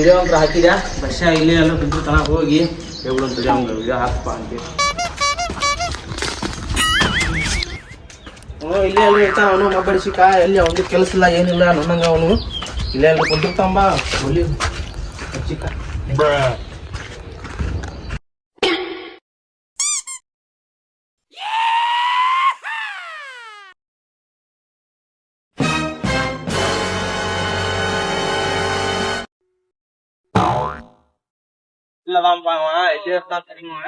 Video ಅಂತ ಹಾಕಿದ್ಯಾ? Bus ಇಲ್ಲೇ ಎಲ್ಲ ಬಿದ್ದು ತನಕ ಹೋಗಿ ಹೇಳಂತ ಅವ್ನು ವಿಡಿಯೋ ಹಾಕಪ್ಪ ಅಂತ. ಹ್ಞೂ ಇಲ್ಲೇ ಎಲ್ಲ ಇರ್ತಾನ ಅವನು ಮಬ್ಬಡಿಸಿಕ ಎಲ್ಲಿ ಅವನಿಗೆ ಕೆಲಸ ಇಲ್ಲ ಏನಿಲ್ಲ ನನ್ನಂಗೆ ಅವನು. ಇಲ್ಲೇ ಎಲ್ಲ ಕುಂತಿರ್ತಾಂಬ ಒಲಿ ಹಚ್ಚಿಕ இல்லதான்ப்ப அவன் எது இருந்தா தெரியுமா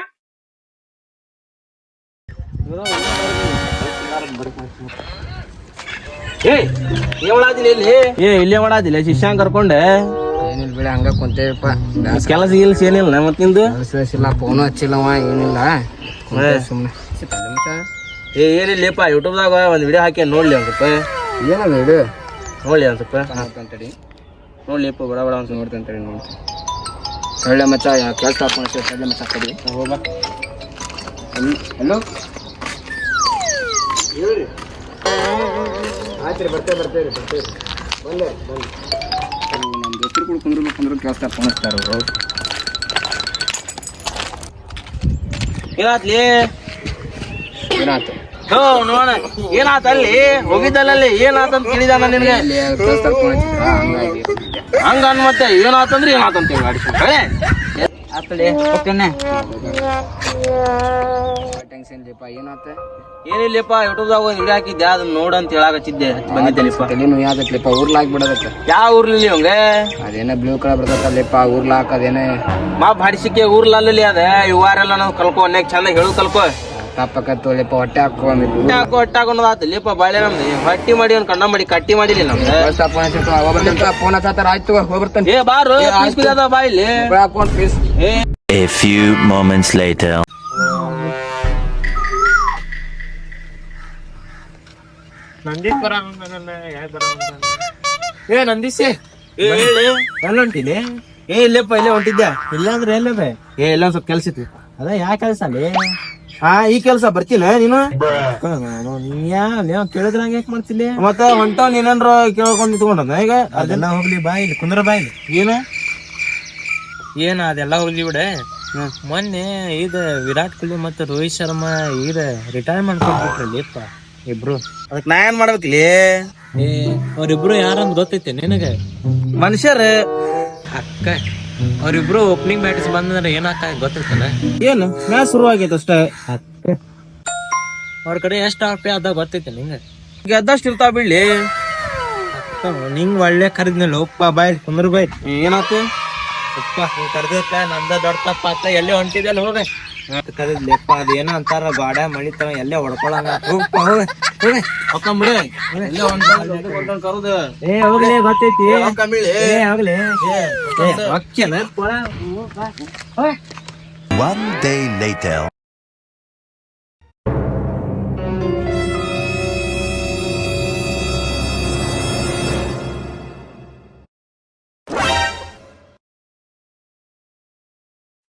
ಏಯ್ ಏನ್ ಮಾಡಾದಿಲ್ಲ ಇಲ್ಲಿ ಏ ಇಲ್ಲೇ ಮಾಡಾದಿಲ್ಲ ಶಿಷ್ಯಾನ್ ಕರ್ಕೊಂಡೆ ಏನಿಲ್ಲ ಬಿಡಿ ಹಂಗ ಕುಂತೇವಪ್ಪ ಕೆಲಸ ಗಿಲ್ಸ ಏನಿಲ್ಲ ಮತ್ ನಿಂದು ಇಲ್ಲ ಫೋನು ಹಚ್ಚಿಲ್ಲವ ಏನಿಲ್ಲ ಸುಮ್ಮನೆ ಏ ಏನಿಲ್ಲಪ್ಪ ಯೂಟ್ಯೂಬ್ದಾಗ ಒಂದ್ ವಿಡಿಯೋ ಹಾಕಿ ನೋಡ್ಲಿ ಒಂದ್ ಸ್ವಲ್ಪ ಏನದ ಇದು ನೋಡ್ಲಿ ಒಂದ್ ಸ್ವಲ್ಪ ಅಂತೇಳಿ ನೋಡ್ಲಿಪ್ಪ ಬಡ ಬಡ ಒಂದ್ ಸ್ವಲ್ಪ ನೋಡ್ತಂತೇಳಿ ನೋಡ್ತೀನಿ ಒಳ್ಳೆ ಮಚ್ಚ ಕೆಲಸ ಒಳ್ಳೆ ಮಚ್ಚ ಕಡಿ ಹೋಗ ಹಲೋ? ಆಯ್ತು ರೀ ಬರ್ತೇವೆ ಬರ್ತೇವೆ ರೀ ಬರ್ತೇವೆ ಬಂದೆ ಬಂದು ನಮ್ಮ ದೋಸ್ತರು ಕೂಡ ಕುಂದ್ರಬೇಕಂದ್ರೆ ಕೆಲಸ ಫೋನ್ ಅವರು. ಏನಾತ್ಲಿ? ಏನಾಯ್ತು ನೋಡ ಏನಾತ ಅಲ್ಲಿ? ಹೋಗಿದ್ದಲ್ಲ ಅಲ್ಲಿ ಏನಾತಂತ ಕೇಳಿದಾನ ನಿನಗೆ? ಹಂಗ ಅನ್ ಮತ್ತೆ ಏನಾತಂದ್ರೆ ಏನಾತಂತ ಅಂತ ಗಾಡಿ ಆತಲೆ ಓಕೆನೆ ಟೆನ್ಷನ್ ಲೇಪ ಏನಾತ? ಏನಿಲ್ಲಪ್ಪ ಯೂಟ್ಯೂಬ್ದಾಗ ಒಂದು ವಿಡಿಯೋ ಹಾಕಿದ್ದೆ ಅದನ್ನ ನೋಡು ಅಂತ ಹೇಳಾಕತ್ತಿದ್ದೆ ಬಂದಿದ್ದೆಲಿಪ್ಪ. ತಲೆನು ಯಾವ್ದಕ್ಲಿಪ್ಪ ಊರ್ಲಾಕ್ ಬಿಡೋದಕ್ಕೆ ಯಾವ ಊರ್ಲಿ ಅವಂಗೆ ಅದೇನ ಬ್ಲೂ ಕಲರ್ ಬರ್ತೈತಲ್ಲಪ್ಪ ಊರ್ಲಾಕ್ ಅದೇನ? ಮಾ ಬಾಡಿಸಿಕೆ ಊರ್ಲಲ್ಲಿ ಅದ ಇವಾರೆಲ್ಲ ನಾವು ಕಲ್ಕೊ ಚೆನ್ನಾಗಿ ಚಂದ ಹೇಳು ಕಲ್ಕೊ. ತಪ್ಪಕತ್ತೋಲಿಪ್ಪ ಹೊಟ್ಟೆ ಹಾಕೊಂಡಿದ್ದು ಹೊಟ್ಟೆ ಹಾಕೋ ಹೊಟ್ಟೆ ಹಾಕೊಂಡು ಆತಲ್ಲಿಪ್ಪ ಬಾಳೆ ನಮ್ದು. ಹೊಟ್ಟಿ ಮಾಡಿ ಒಂದು ಕಣ್ಣ ಮಾಡಿ ಕಟ್ಟಿ ಮಾಡಿಲ್ಲ ನಮ್ದು. ಫೋನ್ ಹಚ್ಚಾತಾರ ಆಯ್ತು ಹೋಗ್ಬರ್ತಾನೆ. ಏ ಬಾರು ಅದ ಬಾಯಿಲಿ. ಹಾಕೊಂಡ್ ಪ್ಲೀಸ್ ಏ. A few moments later. Nandish ಬರ ಏ ನಂದೀಶ್. ಏ ಹೇಳಿ ಎಲ್ಲ ಹೊಂಟಿನಿ ಏ ಇಲ್ಲಪ್ಪ ಇಲ್ಲೇ ಹೊಂಟಿದ್ದೆ. ಇಲ್ಲಾಂದ್ರೆ ಇಲ್ಲೇ ಎಲ್ಲೇ ಏ ಇಲ್ಲ ಒಂದ್ ಸ್ವಲ್ಪ ಕೆಲ್ಸ ಇತ್ತು. ಅದ ಯಾಕೆ ಕೆಲ್ಸ ಅಲ್ಲಿ? ಹಾ ಈ ಕೆಲಸ ಬರ್ತಿಲ್ಲ ನೀನು? ಕೇಳಿದ್ರಂಗ ಕೇಳಿದ್ರ ಹಂಗ ಯಾಕೆ ಮಾಡ್ತಿಲ್ಲ ಮತ್ತ ಹೊಂಟ ನೀನಂದ್ರ ಕೇಳ್ಕೊಂಡ್ ನಿಂತ್ಕೊಂಡ ಈಗ? ಅದೆಲ್ಲ ಹೋಗ್ಲಿ ಬಾ ಇಲ್ಲಿ ಕುಂದ್ರ ಬಾಯಿ. ಇಲ್ಲಿ ಏನ? ಏನ ಅದೆಲ್ಲ ಹೋಗ್ಲಿ ಬಿಡ. ಮೊನ್ನೆ ಇದ ವಿರಾಟ್ ಕೊಹ್ಲಿ ಮತ್ತೆ ರೋಹಿತ್ ಶರ್ಮಾ ಇದ ರಿಟೈರ್ ಮಾಡ್ಕೊಂಡ್ಬಿಟ್ರಲ್ಲಿಪ್ಪ ಇಬ್ರು. ಅದಕ್ಕೆ ನಾ ಏನ್ ಮಾಡ್ಬೇಕ್ಲಿ ಏ ಅವ್ರಿಬ್ರು ಯಾರಂದ್ ಗೊತ್ತೈತೆ ನಿನಗ? ಮನುಷ್ಯರ. ಅಕ್ಕ. ಅವ್ರಿಬ್ರು ಓಪನಿಂಗ್ ಬ್ಯಾಟ್ಸ್ ಬಂದ್ರೆ ಏನಾಗ್ತಾ ಗೊತ್ತಿರ್ತಾನೆ ಏನು? ಮ್ಯಾಚ್ ಶುರು ಆಗೈತೆ ಅಷ್ಟೇ. ಅವ್ರ ಕಡೆ ಎಷ್ಟು ಆರ್ ಪಿ ಅದ ಗೊತ್ತೈತೆ ನಿಂಗೆ? ಗೆದ್ದಷ್ಟು ಇರ್ತಾವ ಬಿಡ್ಲಿ. ಅಕ್ಕ, ನಿಂಗ್ ಒಳ್ಳೆ ಕರೆದ್ನಲ್ಲ ಒಪ್ಪ ಬಾಯ್ ಕುಂದ್ರ ಬಾಯ್ ಏನಾತು ಉಪ್ಪ ನೀ ಕರ್ದಕ್ಕ ನಂದ ದೊಡ್ಡ ತಪ್ಪ ಆತ ಎಲ್ಲೇ ಹೊಂಟಿದ್ಯಲ್ಲ ಹೋಗ ಕರೆದ್ಲೆಪ್ಪ ಅದೇನ ಅಂತಾರ ಗಾಡ ಮಳಿತಾರ ಎಲ್ಲೇ ಹೊಡ್ಕೊಳಂಗ ಹೋಗಪ್ಪ ಹೋಗ ಹೋಗ ಒಕ್ಕ ಬಿಡು ಇಲ್ಲೇ ಹೊಂಟ- ಹೊಂಟೋನ್ ಕರುದು. ಏ ಹೋಗ್ಲಿ ಗೊತ್ತೈತಿ ಏ, ಒಕ್ಕ ಬೀಳಿ. ಏ ಹೋಗ್ಲಿ ಏ, ಏ ಅಕ್ಕಿನ One day later.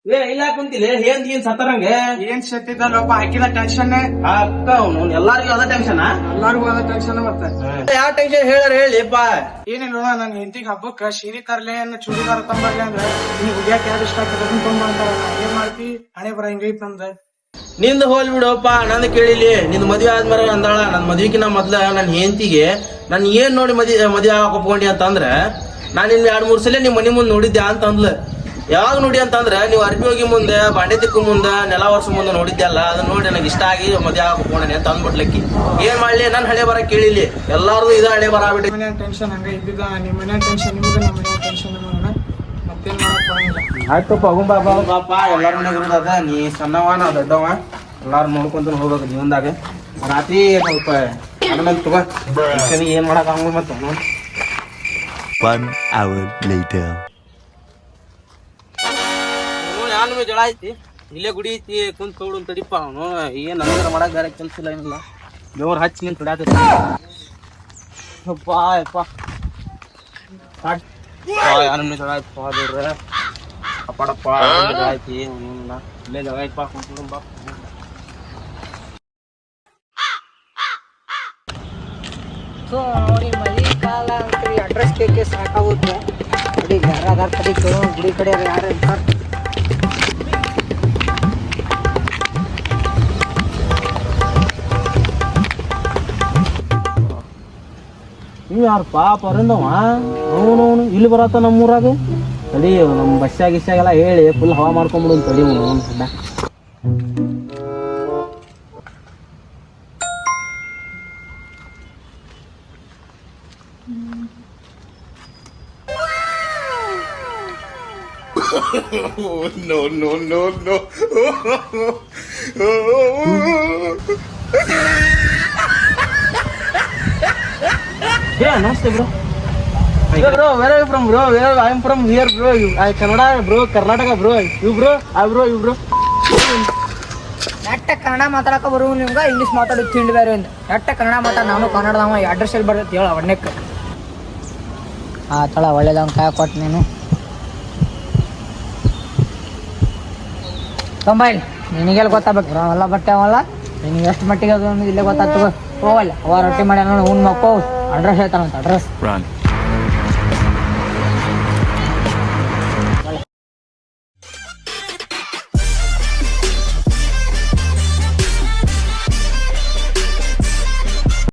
ಏ ಇಲ್ಲ ಕುಂತಿಲ್ಲ ಏನ್ ಏನ್ ಸತ್ತರಂಗ ಏನ್ ಸತ್ತಿದ್ದಲ್ಲಪ್ಪ ಹಾಕಿದ ಟೆನ್ಷನ್ ಅಕ್ಕ ಅವನು ಎಲ್ಲಾರಿಗೂ ಅದ ಟೆನ್ಷನ್ ಎಲ್ಲಾರ್ಗು ಅದ ಟೆನ್ಷನ್ ಮತ್ತೆ? ಯಾವ ಟೆನ್ಷನ್ ಹೇಳಾರ ಹೇಳಿಪ್ಪ ಏನಿಲ್ಲ ನನ್ ಹೆಂಡತಿಗೆ ಹಬ್ಬಕ್ಕ ಸೀರೆ ತರ್ಲೆ ಅನ್ನ ಚೂಡಿದಾರ ತಂಬರ್ಲೆ ಅಂದ್ರೆ ನೀನ್ ಹುಡ್ಯಾಕ ಯಾವ್ದು ಇಷ್ಟ ಆಗ್ತದ ತೊಗೊಂಬಂತಾರ ಏನ್ ಮಾಡ್ತಿ? ಹಣೆ ಬರ ಹಿಂಗೈತ್ ನಂದ. ನಿಂದ ಹೋಲ್ ಬಿಡಪ್ಪ ನಂದು ಕೇಳಿಲಿ. ನಿಂದ ಮದ್ವೆ ಆದ್ಮೇಲೆ ಅಂದಾಳ ನನ್ ಮದ್ವಿಕಿನ ಮೊದ್ಲ ನನ್ ಹೆಂಡತಿಗೆ ನನ್ ಏನ್ ನೋಡಿ ಮದ್ವೆ ಮದ್ವೆ ಆಗಕ್ ಒಪ್ಕೊಂಡಿ ಅಂತಂದ್ರ ನಾನು ಇಲ್ಲಿ ಎರಡ್ ಮೂರ್ ಸಲ ನಿಮ್ ಮನಿ ಮುಂದೆ ನೋಡಿದ್ದೆ ಅಂತ ಅಂದ್ಲ ಯಾವಾಗ ನೋಡಿ ಅಂತಂದ್ರೆ ನೀವು ಅರ್ಬಿ ಹೋಗಿ ಮುಂದೆ ಬಾಂಡೆ ತಿಕ್ಕು ಮುಂದೆ ನೆಲ ವರ್ಷ ಮುಂದೆ ನೋಡಿದ್ದೆ ಅಲ್ಲ ಅದನ್ನ ನೋಡಿ ನನಗೆ ಇಷ್ಟ ಆಗಿ ಮದ್ಯ ಆಗಕ್ ಒಪ್ಕೊಂಡೇನೆ ಅಂತ ಅಂದ್ಬಿಟ್ಲಕ್ಕಿ. ಏನ್ ಮಾಡ್ಲಿ? ನನ್ನ ಹಳೆ ಬರ ಕೇಳಿಲಿ. ಎಲ್ಲಾರು ಇದು ಹಳೆ ಬರ ಆಗ್ಬಿಟ್ಟು ಮನೆ ಟೆನ್ಷನ್ ಹಂಗ ಇದ್ದಿದ್ದ ನಿಮ್ಮ ಮನೆ ಟೆನ್ಷನ್ ನಿಮ್ದು ನಮ್ಮ ಮನೆ ಟೆನ್ಷನ್ ನಮಗನ ಮತ್ತೇನ್ ಮಾಡಕ್ ಬರಂಗಿಲ್ಲ. ಆಯ್ತಪ್ಪ ಹೋಗುಂಬಾ ಬಾ ಪಾಪ ಎಲ್ಲಾರ ಮನೆಗೆ ಇರೋದ ನೀ ಸಣ್ಣವ ನಾ ದೊಡ್ಡವ ಎಲ್ಲಾರು ನೋಡ್ಕೊಂತ ಹೋಗ್ಬೇಕು ಜೀವನದಾಗ ರಾತ್ರಿ ಸ್ವಲ್ಪ ಆಮೇಲೆ ತಗೋ. ಏನ್ ಮಾಡಕ್ ಆಗಂಗಿಲ್ಲ ಮತ್ತೆ. One hour later. ಜಳ ಐತಿ. ಇಲ್ಲೇ ಗುಡಿ ಐತಿ, ಕುಂತ್ ತೋಡು ಅಂತ ತಡಿಪ ಅವನು. ಏನ್ ಅಂದ್ರೆ ಮಾಡಕ್ ಬೇರೆ ಕೆಲ್ಸ ಇಲ್ಲ ಏನಿಲ್ಲ. ದೇವ್ರ ಹಚ್ಚಿ ನಿಂತ ತಡ್ಯಾತೈತಿ ಐತಿ ಅವ್ನಿಲ್ಲ. ಇಲ್ಲೇ ಜಳ ಐತಪ್ಪ, ಕುಂತ ಮಳಿ ಕಾಲ ಅಂತ ಅಡ್ರೆಸ್ ಕೇಕೆ ಸಾಕಾಗುತ್ತೆ ನೋಡಿ ಗುಡಿ ಕಡೆ ಯಾರು ಯಾರು ಪಾಪ ಅರಂದವ? ಅವನು ಇಲ್ಲಿ ಬರತ್ತ ನಮ್ಮೂರಾಗ? ತಡಿ ನಮ್ಮ ಬಸ್ಸಾಗ ಗಿಸ್ಸಾಗೆಲ್ಲ ಹೇಳಿ ಫುಲ್ ಹವಾ ಮಾಡ್ಕೊಂಬಿಡು ತಡಿ ಅವನು ಅವ್ನು ಸಡ್ಡ no, no, no, Hey, bro, bro bro where you from bro where I am from here bro I Kannada bro Karnataka bro you bro I bro you bro ನೆಟ್ಟ ಕನ್ನಡ ಮಾತಾಡಕ ಬರುವ ನಿಮ್ಗೆ ಇಂಗ್ಲೀಷ್ ಮಾತಾಡೋದು ತಿಂಡಿ ಬೇರೆ ಅಂತ ನೆಟ್ಟ ಕನ್ನಡ ಮಾತಾಡ ನಾನು ಕನ್ನಡದವ ಅಡ್ರೆಸ್ ಎಲ್ಲಿ ಬರ್ತೈತಿ ಹೇಳ ಒಣ್ಣಕ್ಕೆ ಆ ತಳ ಒಳ್ಳೇದವ್ನ ಕಾಯ ಕೊಟ್ಟು ನೀನು. ತೊಂಬೈಲ್ ನಿನಗೆಲ್ಲ ಗೊತ್ತಾಗ್ಬೇಕು? ಅವೆಲ್ಲ ಬಟ್ಟೆ ಅವಲ್ಲ? ನಿನಗೆ ಎಷ್ಟು ಮಟ್ಟಿಗೆ ಅದು ಇಲ್ಲೇ ಗೊತ್ತಾಗ್ತದೆ. ಹೋಗಲ್ಲ. ಅವ ರೊಟ್ಟಿ ಮಾಡ್ಯಾನ ನೋಡಿ ಉಣ್ ಮಕ್ಕೋ ಅಡ್ರೆಸ್ ಹೇಳ್ತಾನಂತ ಅಡ್ರೆಸ್ Run.